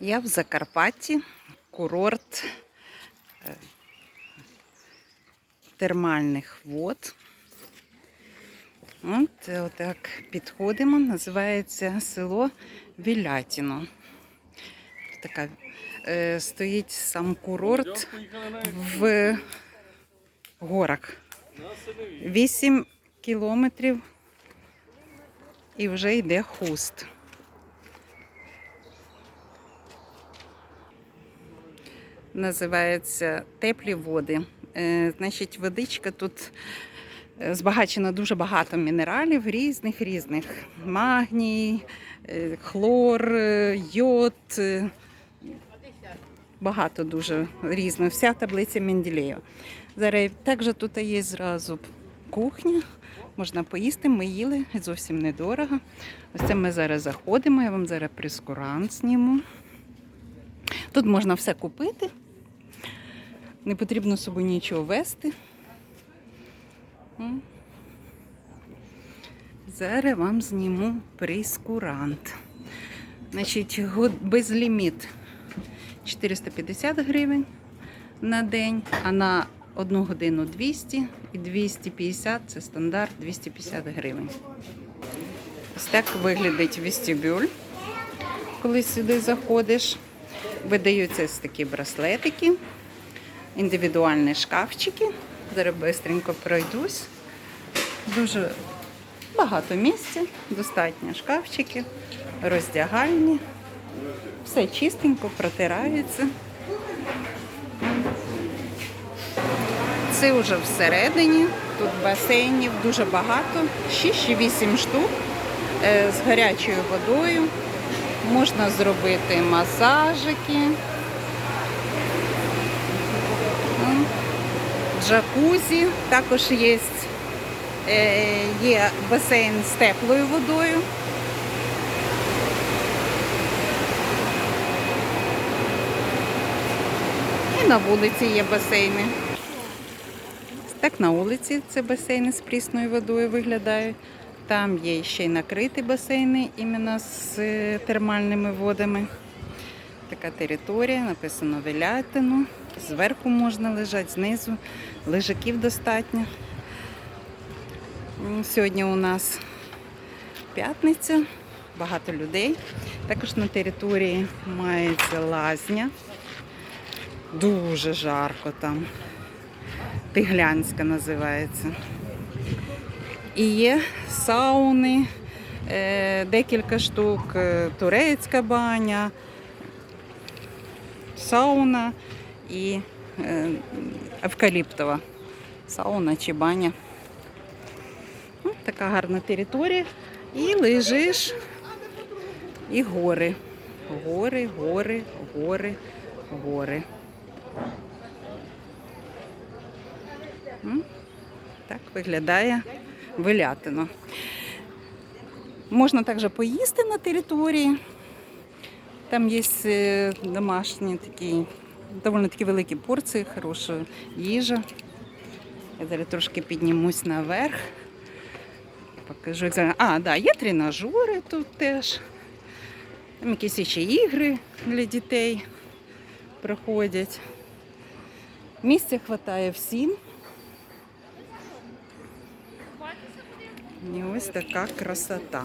Я в Закарпатті, курорт е, термальних вод. От е, отак підходимо, називається село Вілятіно. Така е, стоїть сам курорт в горах. 8 кілометрів і вже йде хуст. Називається теплі води. Е, значить, водичка тут е, збагачена дуже багато мінералів різних різних. Магній, е, хлор, йод. Багато дуже різно. Вся таблиця Менделєєва. Зараз також тут є зразу кухня. Можна поїсти, ми їли зовсім недорого. Ось це ми зараз заходимо, я вам зараз прескурант зніму. Тут можна все купити. Не потрібно з собою нічого вести. Зараз вам зніму прескурант. Значить, безліміт 450 гривень на день, а на одну годину 200 і 250 це стандарт 250 гривень. Ось так виглядить вестибюль, коли сюди заходиш. Видаються ось такі браслетики, індивідуальні шкафчики. Зараз швидко пройдусь. Дуже багато місця, достатньо шкафчиків, роздягальні. Все чистенько протирається. Це вже всередині. Тут басейнів дуже багато, 6 чи 8 штук е, з гарячою водою. Можна зробити масажики. Джакузі. Також є, е, є басейн з теплою водою. І на вулиці є басейни. Так на вулиці це басейни з прісною водою виглядають. Там є ще й накриті басейни іменно з е, термальними водами. Така територія, написано Велятину. Зверху можна лежати, знизу. Лежаків достатньо. Сьогодні у нас п'ятниця, багато людей. Також на території мається лазня. Дуже жарко там. Тиглянська називається. І є сауни, е, декілька штук, е, турецька баня, сауна і е, евкаліптова сауна чи баня. Ну, така гарна територія. І лежиш, і гори. Гори, гори, гори, гори. Так виглядає вилятино. Можна також поїсти на території. Там є е, домашні такі, доволі такі великі порції, хороша їжа. Я зараз трошки піднімусь наверх. Покажу. А, да, є тренажери тут теж. Там якісь ще ігри для дітей проходять. Місця вистачає всім. І ось така красота.